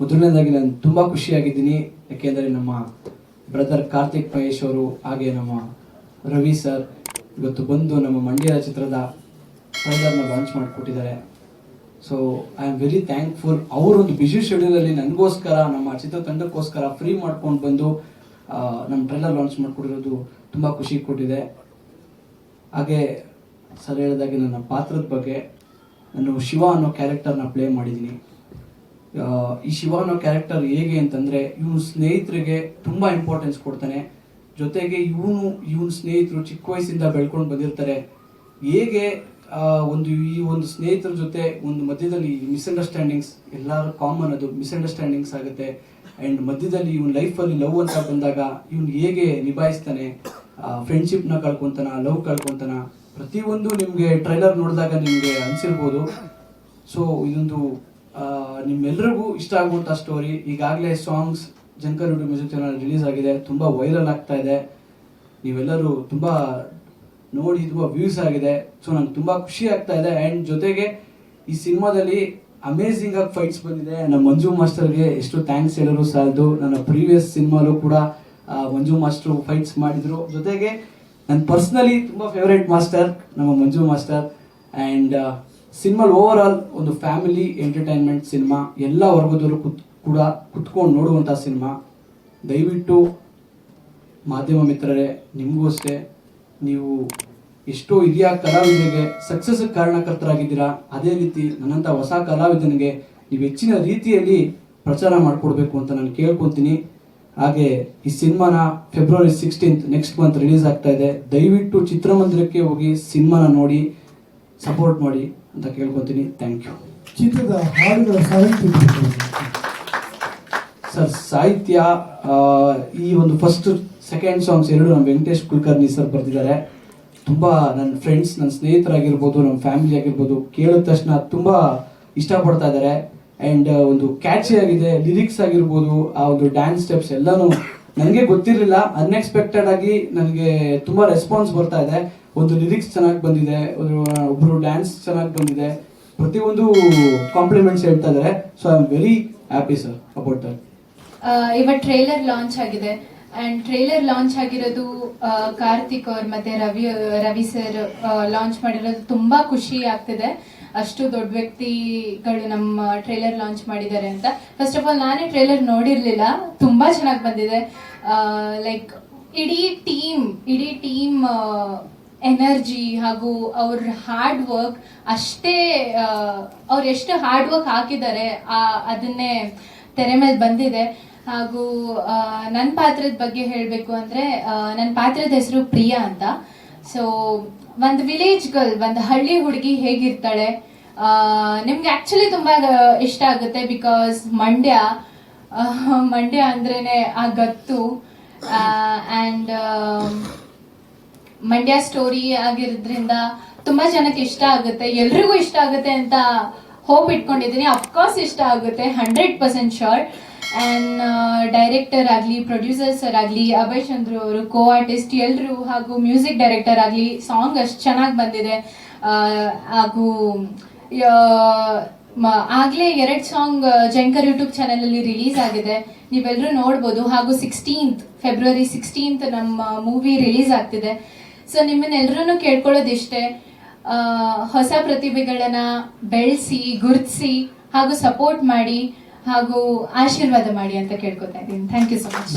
ಮೊದಲನೇದಾಗಿ ನಾನು ತುಂಬ ಖುಷಿಯಾಗಿದ್ದೀನಿ. ಯಾಕೆಂದರೆ ನಮ್ಮ ಬ್ರದರ್ ಕಾರ್ತಿಕ್ ಮಹೇಶ್ ಅವರು, ಹಾಗೆ ನಮ್ಮ ರವಿ ಸರ್ ಇವತ್ತು ಬಂದು ನಮ್ಮ ಮಂಡ್ಯ ಚಿತ್ರದ ಟ್ರೈಲರ್ನ ಲಾಂಚ್ ಮಾಡಿಕೊಟ್ಟಿದ್ದಾರೆ. So I am very thankful ಅವರೊಂದು ಬಿಸಿ ಶೆಡ್ಯೂಲಲ್ಲಿ ನನಗೋಸ್ಕರ, ನಮ್ಮ ಚಿತ್ರತಂಡಕ್ಕೋಸ್ಕರ ಫ್ರೀ ಮಾಡ್ಕೊಂಡು ಬಂದು ನಮ್ಮ ಟ್ರೈಲರ್ ಲಾಂಚ್ ಮಾಡಿಕೊಟ್ಟಿರೋದು ತುಂಬ ಖುಷಿ ಕೊಟ್ಟಿದೆ. ಹಾಗೆ ಸರ್ ಹೇಳಿದಾಗೆ ನನ್ನ ಪಾತ್ರದ ಬಗ್ಗೆ, ನಾನು ಶಿವ ಅನ್ನೋ ಕ್ಯಾರೆಕ್ಟರ್ನ ಪ್ಲೇ ಮಾಡಿದ್ದೀನಿ. ಈ ಶಿವ ಅನ್ನೋ ಕ್ಯಾರೆಕ್ಟರ್ ಹೇಗೆ ಅಂತಂದ್ರೆ ಇವನು ಸ್ನೇಹಿತರಿಗೆ ತುಂಬಾ ಇಂಪಾರ್ಟೆನ್ಸ್ ಕೊಡ್ತಾನೆ. ಜೊತೆಗೆ ಇವನು, ಇವನ್ ಸ್ನೇಹಿತರು ಚಿಕ್ಕ ವಯಸ್ಸಿಂದ ಬೆಳ್ಕೊಂಡು ಬಂದಿರ್ತಾರೆ. ಹೇಗೆ ಒಂದು ಈ ಒಂದು ಸ್ನೇಹಿತರ ಜೊತೆ ಒಂದು ಮಧ್ಯದಲ್ಲಿ ಮಿಸ್ಅಂಡರ್ಸ್ಟ್ಯಾಂಡಿಂಗ್ಸ್ ಎಲ್ಲರೂ ಕಾಮನ್ ಅದು ಮಿಸ್ಅಂಡರ್ಸ್ಟ್ಯಾಂಡಿಂಗ್ಸ್ ಆಗುತ್ತೆ. ಅಂಡ್ ಮಧ್ಯದಲ್ಲಿ ಇವನ್ ಲೈಫಲ್ಲಿ ಲವ್ ಅಂತ ಬಂದಾಗ ಇವನು ಹೇಗೆ ನಿಭಾಯಿಸ್ತಾನೆ ಫ್ರೆಂಡ್ಶಿಪ್ನ ಕಳ್ಕೊಂತಾನ ಲವ್ ಕಳ್ಕೊಂತಾನ, ಪ್ರತಿಯೊಂದು ನಿಮಗೆ ಟ್ರೈಲರ್ ನೋಡಿದಾಗ ನಿಮಗೆ ಅನಿಸಿರ್ಬೋದು. ಸೊ ಇದೊಂದು ನಿಮ್ಮೆಲ್ರಿಗೂ ಇಷ್ಟ ಆಗುವಂಥ ಸ್ಟೋರಿ ಈಗಾಗಲೇ songs Jhankar YouTube music channel release ಆಗಿದೆ, ತುಂಬ ವೈರಲ್ ಆಗ್ತಾ ಇದೆ. ನೀವೆಲ್ಲರೂ ತುಂಬ ನೋಡಿ ತುಂಬ ವ್ಯೂಸ್ ಆಗಿದೆ. ಸೊ ನಂಗೆ ತುಂಬ ಖುಷಿ ಆಗ್ತಾ ಇದೆ. ಆ್ಯಂಡ್ ಜೊತೆಗೆ ಈ ಸಿನಿಮಾದಲ್ಲಿ ಅಮೇಝಿಂಗ್ ಆಗಿ ಫೈಟ್ಸ್ ಬಂದಿದೆ. ನಮ್ಮ ಮಂಜು ಮಾಸ್ಟರ್ಗೆ ಎಷ್ಟು ಥ್ಯಾಂಕ್ಸ್ ಹೇಳೋರು ಸಾಲದು ನನ್ನ ಪ್ರೀವಿಯಸ್ ಸಿನಿಮಾಲು ಕೂಡ ಮಂಜು ಮಾಸ್ಟರ್ ಫೈಟ್ಸ್ ಮಾಡಿದ್ರು. ಜೊತೆಗೆ ನನ್ನ ಪರ್ಸ್ನಲಿ ತುಂಬ ಫೇವ್ರೇಟ್ ಮಾಸ್ಟರ್, ನಮ್ಮ Manju master. And cinema over all ಒಂದು ಫ್ಯಾಮಿಲಿ ಎಂಟರ್ಟೈನ್ಮೆಂಟ್ ಸಿನಿಮಾ ಎಲ್ಲ ವರ್ಗದವರು ಕುತ್, ಕೂಡ ಕುತ್ಕೊಂಡು ನೋಡುವಂಥ ಸಿನಿಮಾ. ದಯವಿಟ್ಟು ಮಾಧ್ಯಮ ಮಿತ್ರರೇ ನಿಮಗೂ ಅಷ್ಟೇ ನೀವು ಎಷ್ಟೋ ಹಿರಿಯ ಕಲಾವಿದರಿಗೆ ಸಕ್ಸಸ್ ಕಾರಣಕರ್ತರಾಗಿದ್ದೀರಾ, ಅದೇ ರೀತಿ ನನ್ನಂಥ ಹೊಸ ಕಲಾವಿದನಿಗೆ ನೀವು ಹೆಚ್ಚಿನ ರೀತಿಯಲ್ಲಿ ಪ್ರಚಾರ ಮಾಡಿಕೊಡ್ಬೇಕು ಅಂತ ನಾನು ಕೇಳ್ಕೊತೀನಿ. ಹಾಗೆ ಈ ಸಿನಿಮಾನ February sixteenth next month release ಆಗ್ತಾ ಇದೆ. ದಯವಿಟ್ಟು ಚಿತ್ರಮಂದಿರಕ್ಕೆ ಹೋಗಿ ಸಿನಿಮಾನ ನೋಡಿ ಸಪೋರ್ಟ್ ಮಾಡಿ. ಅಂತ ಕೇಳ್ಕೊತೀನಿ. ಥ್ಯಾಂಕ್ ಯು ಚಿತ್ರದ ಹಾಡುಗಳ ಸಾಹಿತ್ಯ ಸರ್ ಸಾಹಿತ್ಯ ಈ ಒಂದು ಫಸ್ಟ್ ಸೆಕೆಂಡ್ ಸಾಂಗ್ಸ್ ಎರಡು ನಮ್ಮ ವೆಂಕಟೇಶ್ ಕುಲಕರ್ಣಿ ಸರ್ ಬರೆದಿದ್ದಾರೆ. ತುಂಬ ನನ್ನ ಫ್ರೆಂಡ್ಸ್ ನನ್ನ ಸ್ನೇಹಿತರಾಗಿರ್ಬೋದು ನಮ್ಮ ಫ್ಯಾಮಿಲಿ ಆಗಿರ್ಬೋದು ಕೇಳಿದ ತಕ್ಷಣ ತುಂಬ ಇಷ್ಟಪಡ್ತಾ ಇದ್ದಾರೆ. ಆ್ಯಂಡ್ ಒಂದು ಕ್ಯಾಚಿ ಆಗಿದೆ ಲಿರಿಕ್ಸ್ ಆಗಿರ್ಬೋದು ಆ ಒಂದು ಡ್ಯಾನ್ಸ್ ಸ್ಟೆಪ್ಸ್ ಎಲ್ಲಾನು ನನಗೆ ಗೊತ್ತಿರಲಿಲ್ಲ ಅನ್ಎಕ್ಸ್ಪೆಕ್ಟೆಡ್ ಆಗಿ ನನಗೆ ತುಂಬಾ ರೆಸ್ಪಾನ್ಸ್ ಬರ್ತಾ ಇದೆ. ಒಂದು ಲಿರಿಕ್ಸ್ ಚೆನ್ನಾಗಿ ಬಂದಿದೆ ಒಬ್ರು ಡ್ಯಾನ್ಸ್ ಚೆನ್ನಾಗಿ ಬಂದಿದೆ. ಪ್ರತಿಯೊಂದು ಕಾಂಪ್ಲಿಮೆಂಟ್ಸ್ ಹೇಳ್ತಾ ಇದ್ದಾರೆ so I am very happy sir about that ಇವತ್ತು ಟ್ರೈಲರ್ ಲಾಂಚ್ ಆಗಿದೆ. ಅಂಡ್ ಟ್ರೇಲರ್ ಲಾಂಚ್ ಆಗಿರೋದು ಕಾರ್ತಿಕ್ ಅವ್ರ ಮತ್ತೆ ರವಿ ರವಿ ಸರ್ ಲಾಂಚ್ ಮಾಡಿರೋದು ತುಂಬಾ ಖುಷಿ ಆಗ್ತಿದೆ. ಅಷ್ಟು ದೊಡ್ಡ ವ್ಯಕ್ತಿಗಳು ನಮ್ಮ ಟ್ರೇಲರ್ ಲಾಂಚ್ ಮಾಡಿದ್ದಾರೆ ಅಂತ. ಫಸ್ಟ್ ಆಫ್ ಆಲ್ ನಾನೇ ಟ್ರೇಲರ್ ನೋಡಿರ್ಲಿಲ್ಲ. ತುಂಬಾ ಚೆನ್ನಾಗಿ ಬಂದಿದೆ. ಲೈಕ್ ಇಡೀ ಟೀಮ್ ಇಡೀ ಟೀಮ್ ಎನರ್ಜಿ ಹಾಗೂ ಅವ್ರ ಹಾರ್ಡ್ ವರ್ಕ್ ಅಷ್ಟೇ ಅವ್ರು ಎಷ್ಟು ಹಾರ್ಡ್ ವರ್ಕ್ ಹಾಕಿದ್ದಾರೆ, ಆ, ಅದನ್ನೇ ತೆರೆ ಮೇಲೆ ಬಂದಿದೆ. ಹಾಗೂ ನನ್ನ ಪಾತ್ರದ ಬಗ್ಗೆ ಹೇಳಬೇಕು ಅಂದ್ರೆ ನನ್ನ ಪಾತ್ರದ ಹೆಸರು ಪ್ರಿಯಾ ಅಂತ. ಸೊ ಒಂದು ವಿಲೇಜ್ ಗರ್ಲ್ ಒಂದು ಹಳ್ಳಿ ಹುಡುಗಿ ಹೇಗಿರ್ತಾಳೆ ನಿಮ್ಗೆ ಆಕ್ಚುಲಿ ತುಂಬಾ ಇಷ್ಟ ಆಗುತ್ತೆ ಬಿಕಾಸ್ ಮಂಡ್ಯ ಮಂಡ್ಯ ಅಂದ್ರೇನೆ ಆ ಗತ್ತು ಅಂಡ್ ಮಂಡ್ಯ ಸ್ಟೋರಿ ಆಗಿರೋದ್ರಿಂದ ತುಂಬಾ ಜನಕ್ಕೆ ಇಷ್ಟ ಆಗುತ್ತೆ. ಎಲ್ರಿಗೂ ಇಷ್ಟ ಆಗುತ್ತೆ ಅಂತ ಹೋಪ್ ಇಟ್ಕೊಂಡಿದ್ದೀನಿ. ಅಫ್ಕೋರ್ಸ್ ಇಷ್ಟ ಆಗುತ್ತೆ. Hundred percent sure and director ಆಗಲಿ ಪ್ರೊಡ್ಯೂಸರ್ ಸರ್ ಆಗಲಿ ಅಭಯ್ ಚಂದ್ರ ಅವರು ಕೋ ಆರ್ಟಿಸ್ಟ್ ಎಲ್ಲರೂ ಹಾಗೂ ಮ್ಯೂಸಿಕ್ ಡೈರೆಕ್ಟರ್ ಆಗಲಿ ಸಾಂಗ್ ಅಷ್ಟು ಚೆನ್ನಾಗಿ ಬಂದಿದೆ. ಹಾಗೂ ಆಗಲೇ ಎರಡ್ ಸಾಂಗ್ ಜಂಕರ್ ಯೂಟ್ಯೂಬ್ ಚಾನಲಲ್ಲಿ ರಿಲೀಸ್ ಆಗಿದೆ. ನೀವೆಲ್ಲರೂ ನೋಡ್ಬೋದು. ಹಾಗೂ ಸಿಕ್ಸ್ಟೀನ್ತ್ ಫೆಬ್ರವರಿ ಸಿಕ್ಸ್ಟೀನ್ತ್ ನಮ್ಮ ಮೂವಿ ರಿಲೀಸ್ ಆಗ್ತಿದೆ. ಸೊ ನಿಮ್ಮನ್ನೆಲ್ಲರೂ ಕೇಳ್ಕೊಳ್ಳೋದಿಷ್ಟೇ. ಹೊಸ ಪ್ರತಿಭೆಗಳನ್ನು ಬೆಳೆಸಿ, ಗುರುತಿಸಿ ಹಾಗೂ ಸಪೋರ್ಟ್ ಮಾಡಿ. ಹಾಗೂ ಆಶೀರ್ವಾದ ಮಾಡಿ ಅಂತ ಕೇಳ್ಕೊತಾ ಇದ್ದೀನಿ. Thank you so much